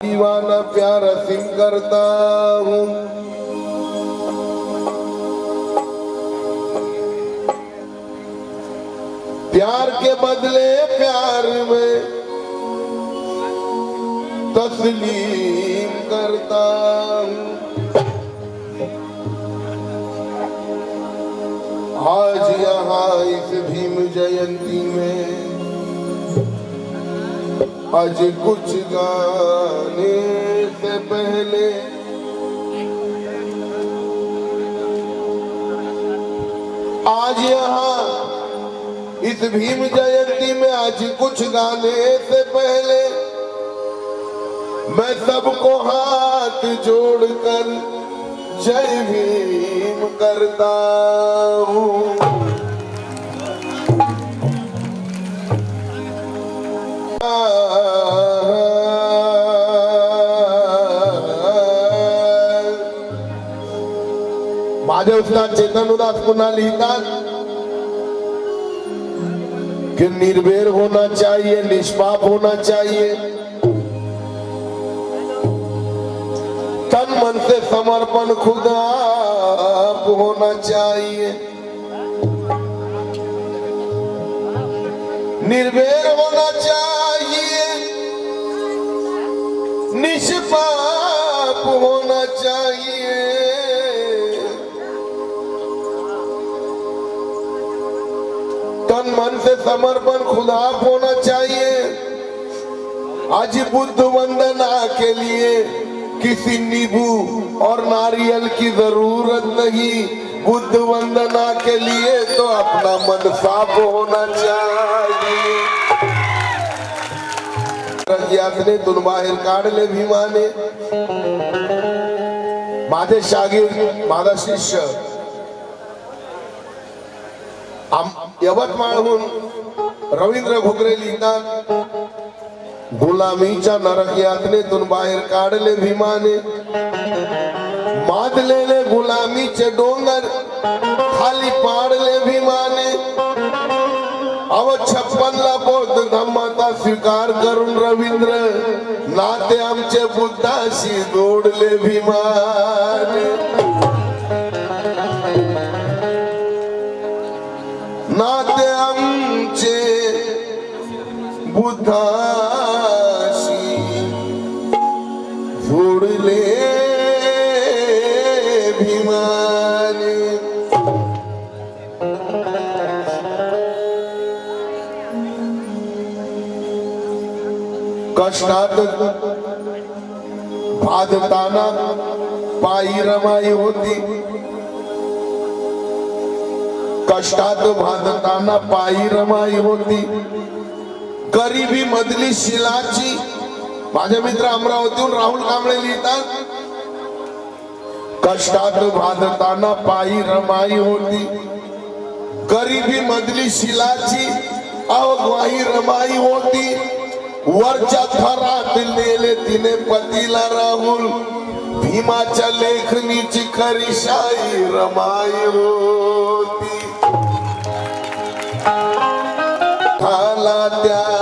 दीवाना प्यार सिंह करता हूँ। प्यार के बदले प्यार में तस्लीम करता हूँ। आज यहाँ इस भीम जयंती में आज कुछ गाने से पहले। आज यहाँ इस भीम जयंती में आज कुछ गाने से पहले मैं सबको हाथ जोड़कर जय भीम करता हूँ। माझे उस्ताद चेतन उदास पुन्हा लिहितात कि निर्भय होना चाहिए निष्पाप होना चाहिए तन मन से समर्पण खुद आप होना चाहिए निर्भय होना चाहिए निष्पाप होना चाहिए समर्पण खुद होना चाहिए। आज बुद्ध वंदना के लिए किसी नींबू और नारियल की ज़रूरत नहीं। बुद्ध वंदना के लिए तो अपना मन साफ़ होना चाहिए। तुन बाहेर काढले भीमाने माझे शागीर माझा शिष्य। यवतमाळहून रवींद्र घुगरे लिहितात गुलामीच्या नरक यातनेतून बाहेर काढले भीमाने. मादलेले गुलामीचे डोंगर खाली पाडले भीमाने. अव छप्पनला बौद्ध धम्माचा स्वीकार करून रवींद्र नाते आमचे बुद्धाशी जोडले भीमाने. बुद्धाशी जोडले भीमाने कष्टात बाधताना पायी रमाई होती। कष्टात बाधताना पायी रमाई होती। गरिबी मधली शिलाची. माझे मित्र अमरावतीहून राहुल कांबळे लिहितात कष्टात भाजताना पायी रमाई होती. गरिबी मधली शिलाची अवग्वाही रमाई होती. वरच्या थरात नेले तिने पतीला राहुल. भीमाच्या लेखनीची खरी शाही रमाई होती. झाला त्या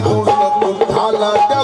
झाला त्या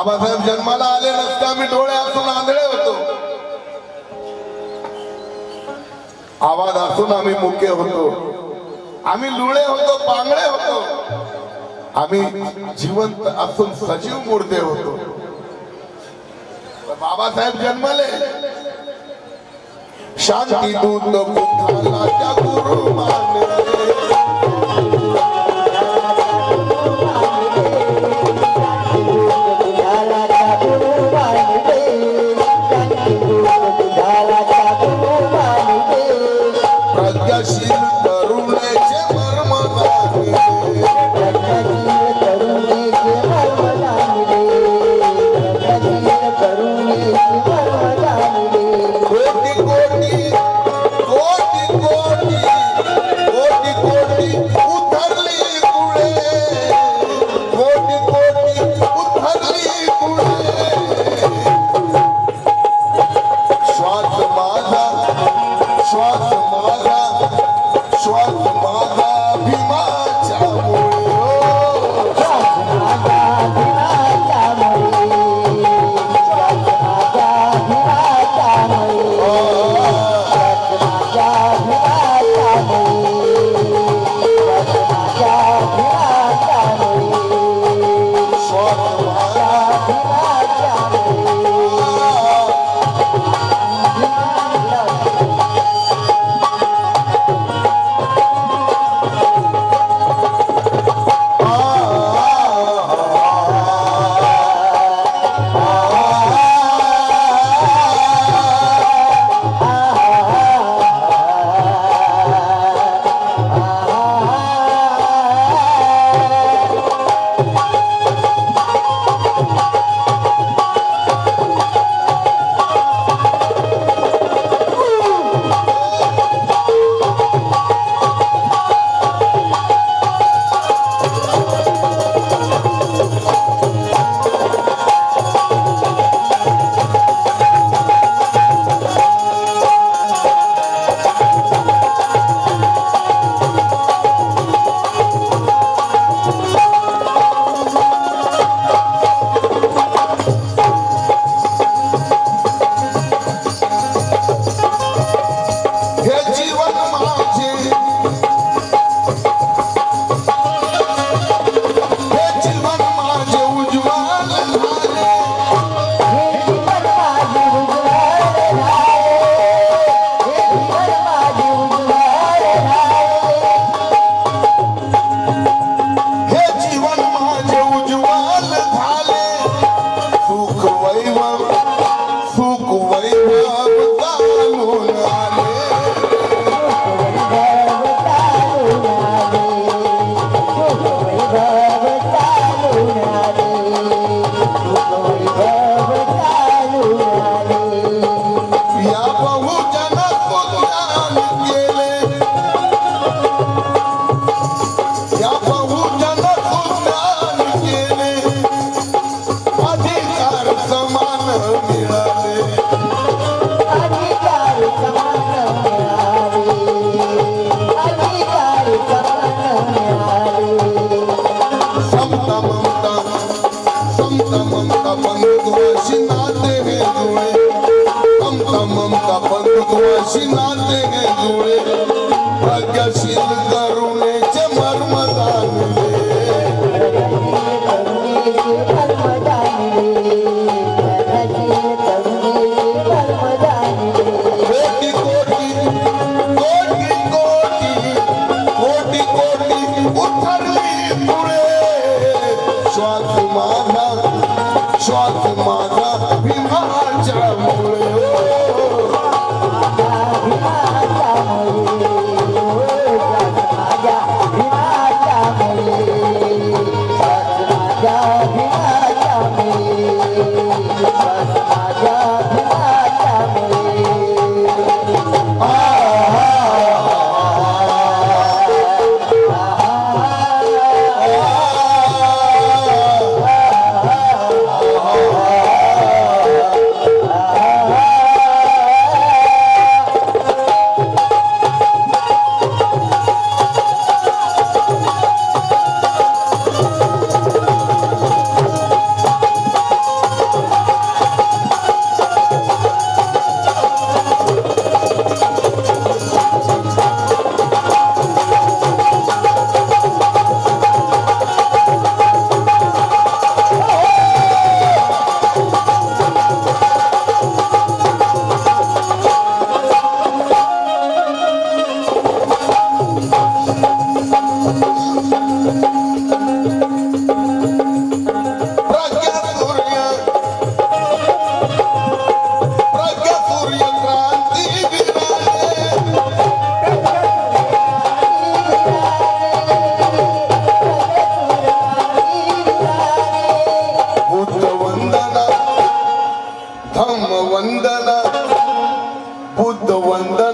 बाबासाहेब जन्माला आले नसते आम्ही डोळे असून आंधळे होतो. आवाज असून आम्ही मुके होतो. आम्ही लुळे होतो पांगळे होतो. आम्ही जिवंत असून सजीव मुर्दे होतो. बाबासाहेब जन्मले. शांती दूत गुरु मानले. Swatimara, Swatimara. the one that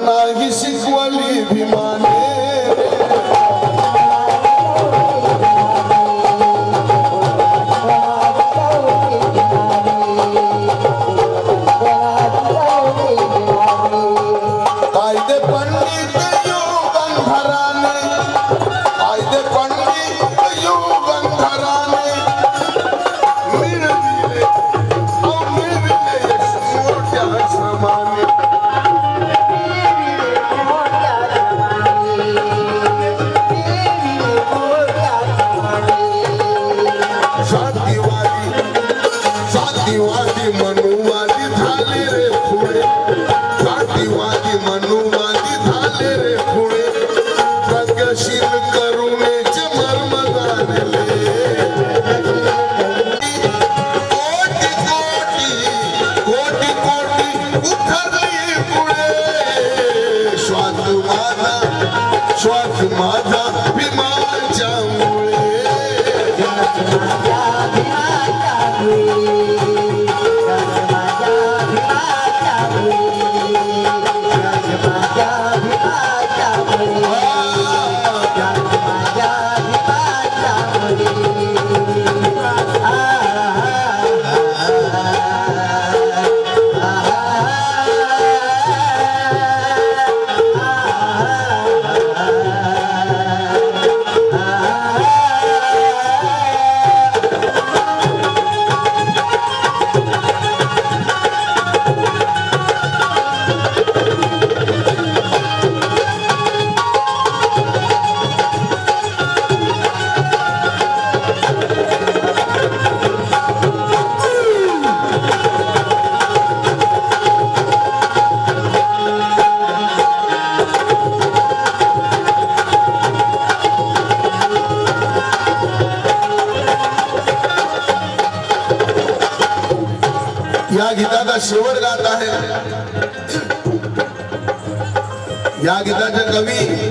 कवी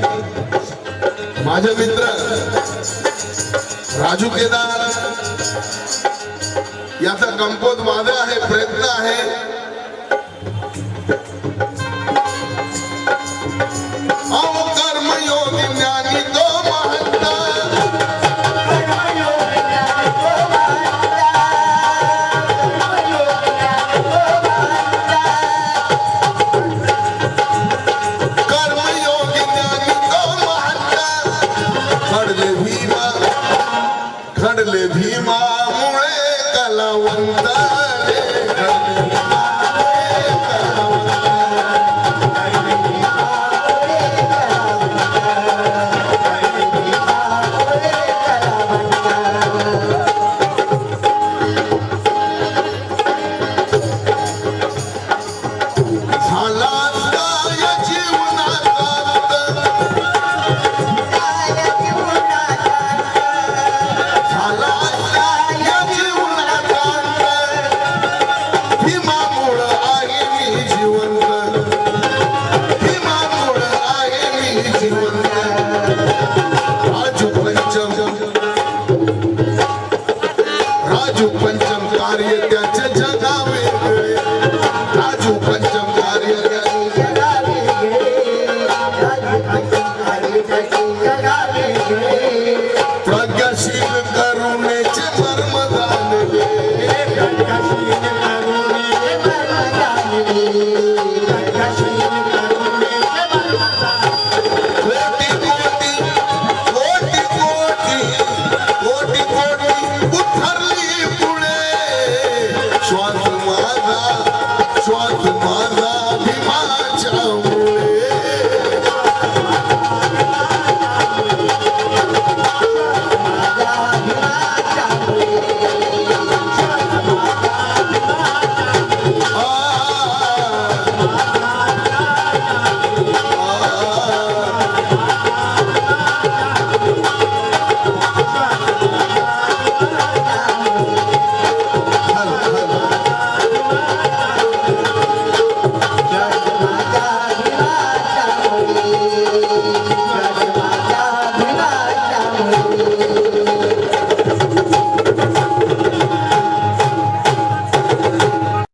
माझे मित्र राजू केदार याचा कंपोज माझा आहे प्रयत्न आहे.